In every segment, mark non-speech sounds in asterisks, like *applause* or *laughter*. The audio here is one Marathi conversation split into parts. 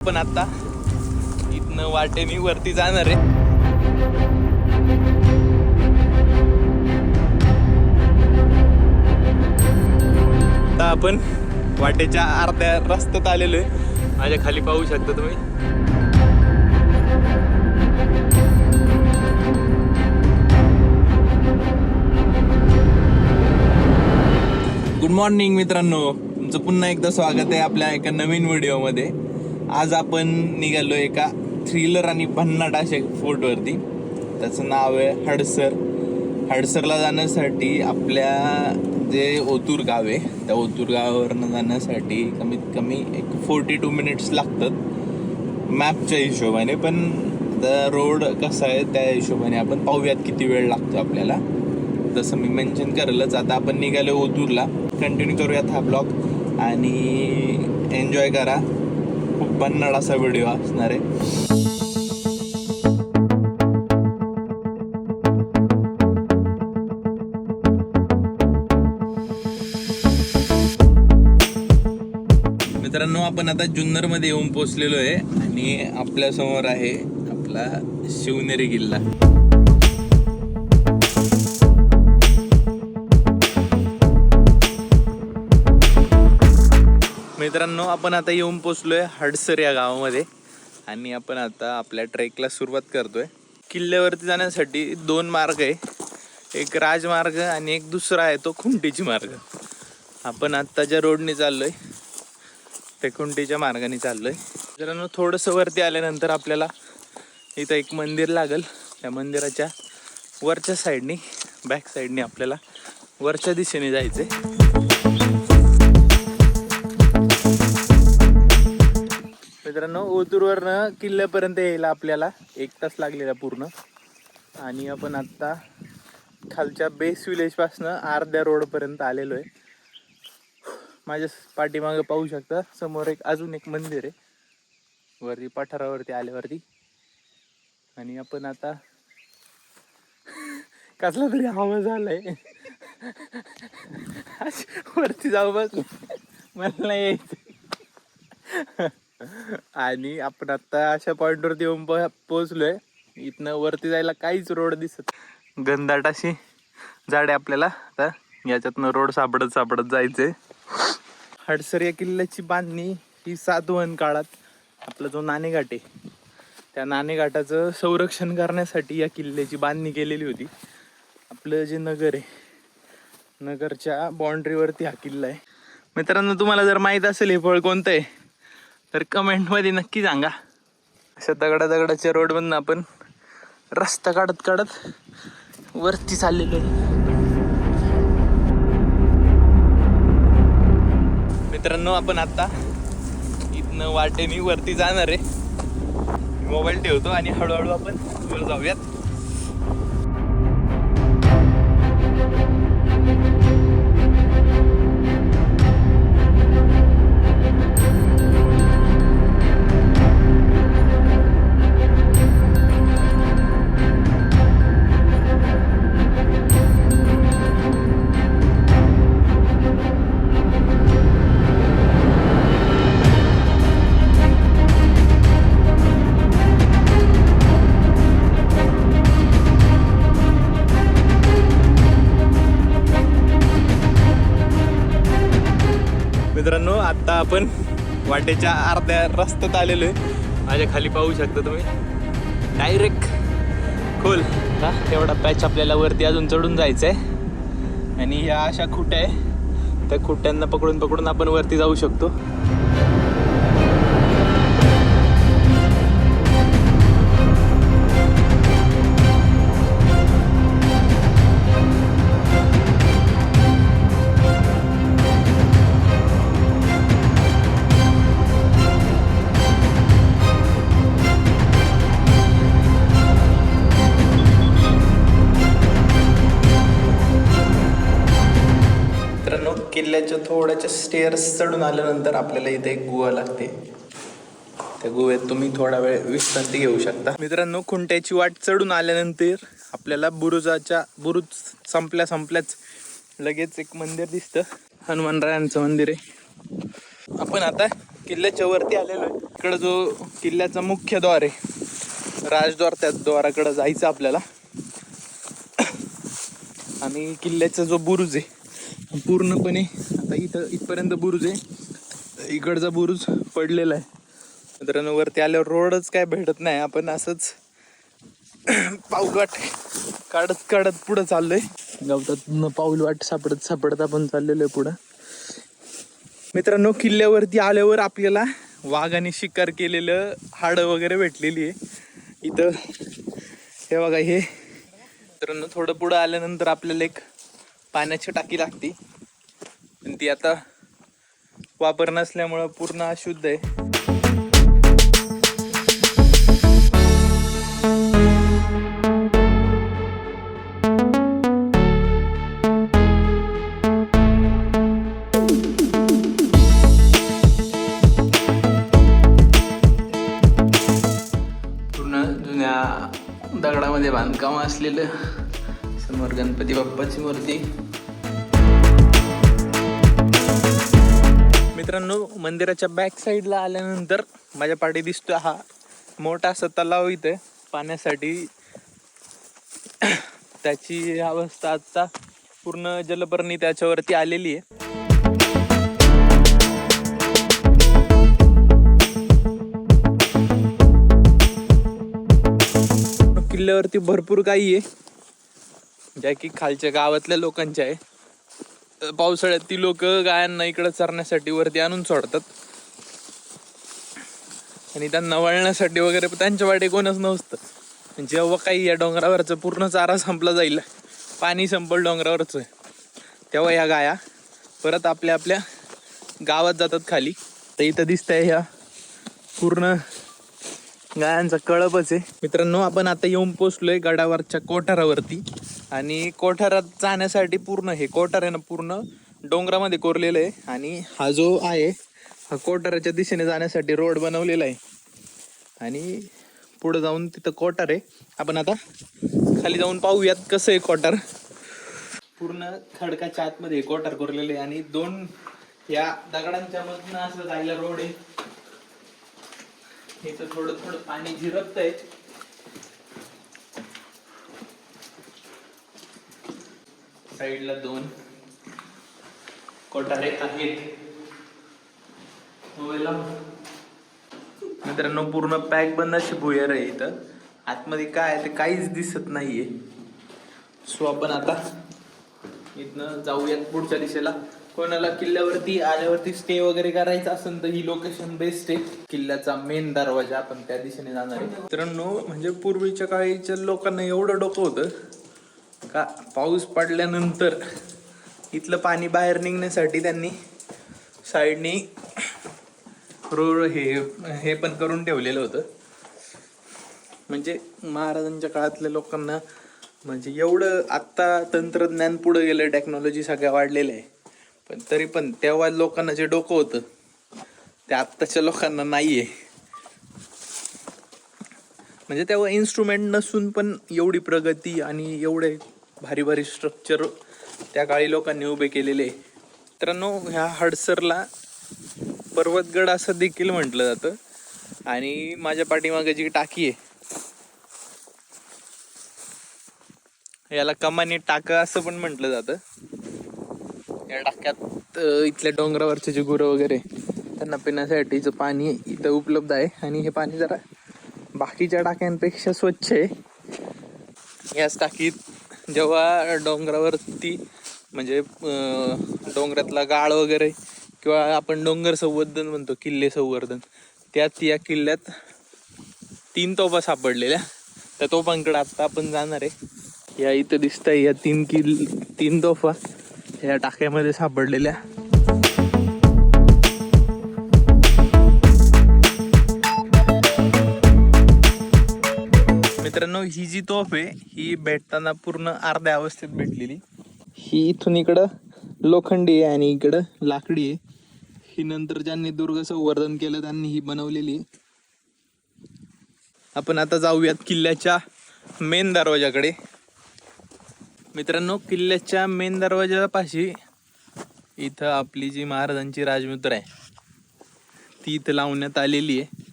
पण आता इथनं वाटेनी वरती जाणार आहे. आता आपण वाटेच्या अर्ध्या रस्त्यात आलेलो आहे. माझ्या खाली पाहू शकता तुम्ही. गुड मॉर्निंग मित्रांनो. तुमचं पुन्हा एकदा स्वागत आहे आपल्या एका नवीन व्हिडिओमध्ये आज आपण निघालो एका थ्रिलर आणि भन्नाट अशा फोर्टवरती त्याचं नाव आहे हडसर. हडसरला जाण्यासाठी आपल्या जे ओतूर गाव आहे त्या ओतूर गावावरनं जाण्यासाठी कमीत कमी एक फोर्टी टू मिनिट्स लागतात. मॅपच्या हिशोबाने पण रोड कसा आहे त्या हिशोबाने आपण पाहूयात किती वेळ लागतो आपल्याला. जसं मी मेन्शन करेलच. आता आपण निघालो ओतूरला. कंटिन्यू करूयात हा ब्लॉग आणि एन्जॉय करा. खूप असा व्हिडिओ असणार आहे. मित्रांनो आपण आता जुन्नरमध्ये येऊन पोचलेलो आहे आणि आपल्यासमोर आहे आपला शिवनेरी किल्ला. मित्रांनो आपण आता येऊन पोचलोय हडसर या गावामध्ये. आणि आपण आता आपल्या ट्रेकला सुरुवात करतोय. किल्ल्यावरती जाण्यासाठी दोन मार्ग आहे. एक राजमार्ग आणि एक दुसरा आहे तो खुंटीची मार्ग. आपण आत्ता ज्या रोडने चाललोय ते खुंटीच्या मार्गाने चाललोय. मित्रांनो थोडंसं वरती आल्यानंतर आपल्याला इथं एक मंदिर लागल. त्या मंदिराच्या वरच्या साईडनी बॅक साईडनी आपल्याला वरच्या दिशेने जायचंय. मित्रांनो ओतूरवरनं किल्ल्यापर्यंत यायला आपल्याला एक तास लागलेला पूर्ण. आणि आपण आत्ता खालच्या बेस विलेजपासनं अर्ध्या रोडपर्यंत आलेलो आहे. माझ्या पाठीमागं पाहू शकता समोर एक अजून एक मंदिर आहे. वरती पठारावरती आल्यावरती. आणि आपण आता कसला तरी आवाज आलाय. वरती जाऊ बस मला नाही यायचं आणि आपण आता अशा पॉईंटवरती येऊन प- पोहोचलोय. इथनं वरती जायला काहीच रोड दिसत गंधाट अशी झाडे आपल्याला. आता याच्यातनं रोड सापडत सापडत जायचंय. हडसर या किल्ल्याची बांधणी ही सातवहन काळात आपला जो नाणेघाट आहे त्या नाणेघाटाचं संरक्षण करण्यासाठी या किल्ल्याची बांधणी केलेली होती. आपलं जे नगर आहे नगरच्या बाउंड्रीवरती हा किल्ला आहे. मित्रांनो तुम्हाला जर माहीत असेल हे फळ कोणतं आहे तर कमेंटमध्ये नक्की सांगा. अशा दगडा दगडाच्या रोडमधनं आपण रस्ता काढत काढत वरती चाललेलो मित्रांनो आपण आता इथनं वाटेनी वरती जाणार आहे. मोबाईल ठेवतो आणि हळूहळू आपण वर जाऊयात. आत्ता आपण वाटेच्या अर्ध्या रस्त्यात आलेलो आहे. माझ्या खाली पाहू शकता तुम्ही. डायरेक्ट खोल. हा तेवढा पॅच आपल्याला वरती अजून चढून जायचं आहे आणि ह्या अशा खुट्या आहे. त्या खुट्यांना पकडून पकडून आपण वरती जाऊ शकतो. मित्रांनो किल्ल्याच्या थोड्याच्या स्टेअर्स चढून आल्यानंतर आपल्याला इथे एक गुहा लागते. त्या गुहेत तुम्ही थोडा वेळ विश्रांती घेऊ शकता. मित्रांनो खुंट्याची वाट चढून आल्यानंतर आपल्याला बुरुजाच्या बुरुज संपल्या संपल्याच लगेच एक मंदिर दिसतं. हनुमानरायांचं मंदिर आहे. आपण आता किल्ल्याच्या वरती आलेलो आहे. इकडं जो किल्ल्याचा मुख्य द्वार आहे राजद्वार त्या द्वाराकडे जायचं आपल्याला. आणि किल्ल्याचा जो बुरुज आहे पूर्णपणे आता इथं इथपर्यंत बुरुज आहे. इकडचा बुरुज पडलेला आहे. मित्रांनो वरती आल्यावर रोडच काय भेटत नाही. आपण असंच पाऊल वाट काढत काढत पुढं चाललोय. गवतात पाऊल वाट सापडत सापडत आपण चाललेलो आहे पुढं. मित्रांनो किल्ल्यावरती आल्यावर आपल्याला वाघाने शिकार केलेलं हाडं वगैरे भेटलेली आहे. इथं हे बघा हे. मित्रांनो थोडं पुढं आल्यानंतर आपल्याला एक पाण्याची टाकी लागते. पण ती आता वापर नसल्यामुळं पूर्ण अशुद्ध आहे. पूर्ण जुन्या दगडामध्ये बांधकाम असलेलं समोर गणपती बाप्पाची मूर्ती मित्रांनो मंदिराच्या बॅक साईडला आल्यानंतर माझ्या पाठी दिसतो हा मोठा असा तलाव इथे पाण्यासाठी. त्याची अवस्था आता पूर्ण जलपर्णी त्याच्यावरती आलेली आहे. किल्ल्यावरती भरपूर काही आहे. ज्या की खालच्या गावातल्या लोकांच्या आहे. पावसाळ्यात ती लोक गायांना इकडं चरण्यासाठी वरती आणून सोडतात. आणि त्यांना वळण्यासाठी वगैरे त्यांच्या वाटे कोणच नसतं. जेव्हा काही या डोंगरावरचं पूर्ण चारा संपला जाईल पाणी संपल डोंगरावरचं तेव्हा या गाया परत आपल्या आपल्या गावात जातात खाली. तर इथं दिसतंय ह्या पूर्ण गायांचा कळपच आहे. मित्रांनो आपण आता येऊन पोचलोय गडावरच्या कोठारावरती. आणि कोठारात जाण्यासाठी पूर्ण हे कोठार आहे ना पूर्ण डोंगरामध्ये कोरलेलं आहे. आणि हा जो आहे हा कोठाराच्या दिशेने जाण्यासाठी रोड बनवलेला आहे. आणि पुढे जाऊन तिथं कोठार आहे. आपण आता खाली जाऊन पाहूयात कसं आहे कोठार. पूर्ण खडकाच्या आतमध्ये कोठार कोरलेलं आहे. आणि दोन या दगडांच्या मधनं असं जायला रोड आहे. इथं थोडं थोडं पाणी झिरपत आहे साईडला दोन कोठारे आहेत. मित्रांनो पूर्ण पॅक बंद अशी भुयर आहे इथं. आतमध्ये काय आहे ते काहीच दिसत नाहीये. सो आपण आता इथनं जाऊयात पुढच्या दिशेला. कोणाला किल्ल्यावरती आल्यावरती स्टे वगैरे करायचा असेल तर ही लोकेशन बेस्ट आहे. किल्ल्याचा मेन दरवाजा आपण त्या दिशेने जाणार आहे. मित्रांनो म्हणजे पूर्वीच्या काळीच्या लोकांना एवढं डोकं होतं. का पाऊस पडल्यानंतर इथलं पाणी बाहेर निघण्यासाठी त्यांनी साईडनी रोड हे हे पण करून ठेवलेलं होतं. म्हणजे महाराजांच्या काळातल्या लोकांना म्हणजे एवढं आत्ता तंत्रज्ञान पुढं गेलं टेक्नॉलॉजी सगळ्या वाढलेल्या आहे. पण तरी पण तेव्हा लोकांना जे डोकं होतं ते आत्ताच्या लोकांना नाही आहे म्हणजे तेव्हा इन्स्ट्रुमेंट नसून पण एवढी प्रगती आणि एवढे भारी भारी स्ट्रक्चर त्या काळी लोकांनी उभे केलेले. मित्रांनो ह्या हडसरला पर्वतगड असं देखील म्हटलं जातं. आणि माझ्या पाठीमागे जी टाकी आहे याला कमानी टाकं असं पण म्हटलं जातं. या टाक्यात इथल्या डोंगरावरचे जे गुरं वगैरे त्यांना पिण्यासाठीचं पाणी इथं उपलब्ध आहे. आणि हे पाणी जरा बाकीच्या टाक्यांपेक्षा स्वच्छ आहे. याच टाकीत जेव्हा डोंगरावरती म्हणजे डोंगरातला गाळ वगैरे किंवा आपण डोंगर संवर्धन म्हणतो किल्ले संवर्धन त्यात या किल्ल्यात तीन तोफा सापडलेल्या. त्या तोफांकडे आत्ता आपण जाणार आहे. या इथं दिसत आहे या तीन किल् तीन तोफा या टाक्यामध्ये सापडलेल्या. मित्रांनो ही जी तोफ आहे ही भेटताना पूर्ण अर्ध्या अवस्थेत भेटलेली. ही इथून इकडं लोखंडी आहे आणि इकडं लाकडी आहे. ही नंतर ज्यांनी दुर्ग संवर्धन केलं त्यांनी ही बनवलेली आहे. आपण आता जाऊयात किल्ल्याच्या मेन दरवाजाकडे. मित्रांनो किल्ल्याच्या मेन दरवाजापाशी इथं आपली जी महाराजांची राजमुद्रा आहे ती इथं लावण्यात आलेली आहे.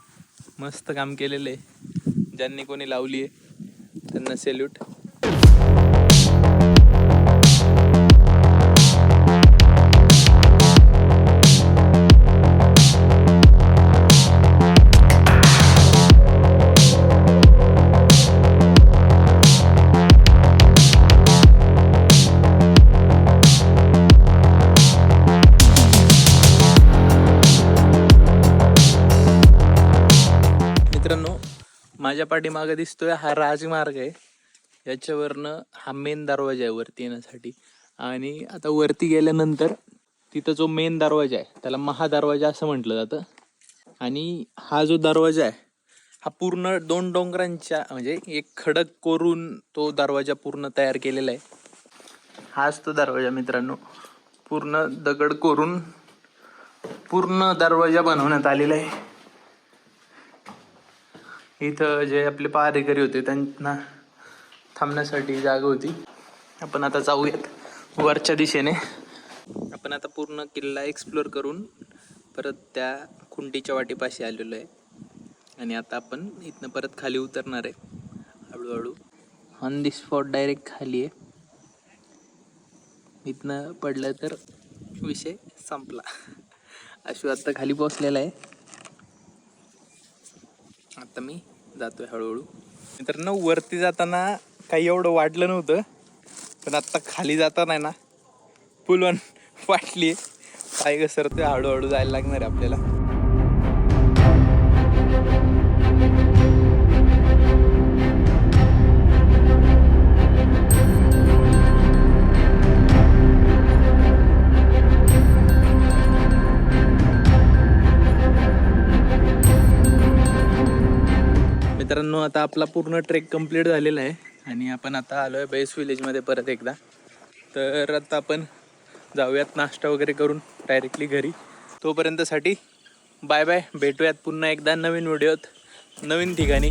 मस्त काम केलेलं आहे. ज्यांनी कोणी लावली आहे त्यांना सेल्यूट माझ्या पाठीमागे दिसतोय हा राजमार्ग आहे. याच्यावरनं हा मेन दरवाजा आहे वरती येण्यासाठी. आणि आता वरती गेल्यानंतर तिथं जो मेन दरवाजा आहे त्याला महादरवाजा असं म्हटलं जातं. आणि हा जो दरवाजा आहे हा पूर्ण दोन डोंगरांच्या म्हणजे एक खडक कोरून तो दरवाजा पूर्ण तयार केलेला आहे. हाच तो दरवाजा मित्रांनो. पूर्ण दगड कोरून पूर्ण दरवाजा बनवण्यात आलेला आहे. इथं जे आपले पहारेकरी होते त्यांना थांबण्यासाठी जागा होती. आपण आता जाऊयात वरच्या दिशेने. आपण आता पूर्ण किल्ला एक्सप्लोर करून परत त्या खुंटीच्या वाटेपाशी आलेलो आहे. आणि आता आपण इथनं परत खाली उतरणार आहे. हळूहळू. ऑन दी स्पॉट डायरेक्ट खाली आहे. इथनं पडलं तर विषय संपला. अशू आता खाली पोचलेला आहे. आता मी जातोय हळूहळू. तर ना वरती जाताना काही एवढं वाटलं नव्हतं पण आत्ता खाली जाताना आहे ना पुलवण *laughs* वाटली काय घसरतोय हळूहळू जायला लागणार आहे आपल्याला. आता आपला पूर्ण ट्रेक कंप्लीट झालेला आहे. आणि आपण आता आलो आहे बेस विलेजमध्ये परत एकदा. तर आता आपण जाऊयात नाश्ता वगैरे करून डायरेक्टली घरी. तोपर्यंतसाठी बाय बाय भेटूयात पुन्हा एकदा नवीन व्हिडिओत नवीन ठिकाणी.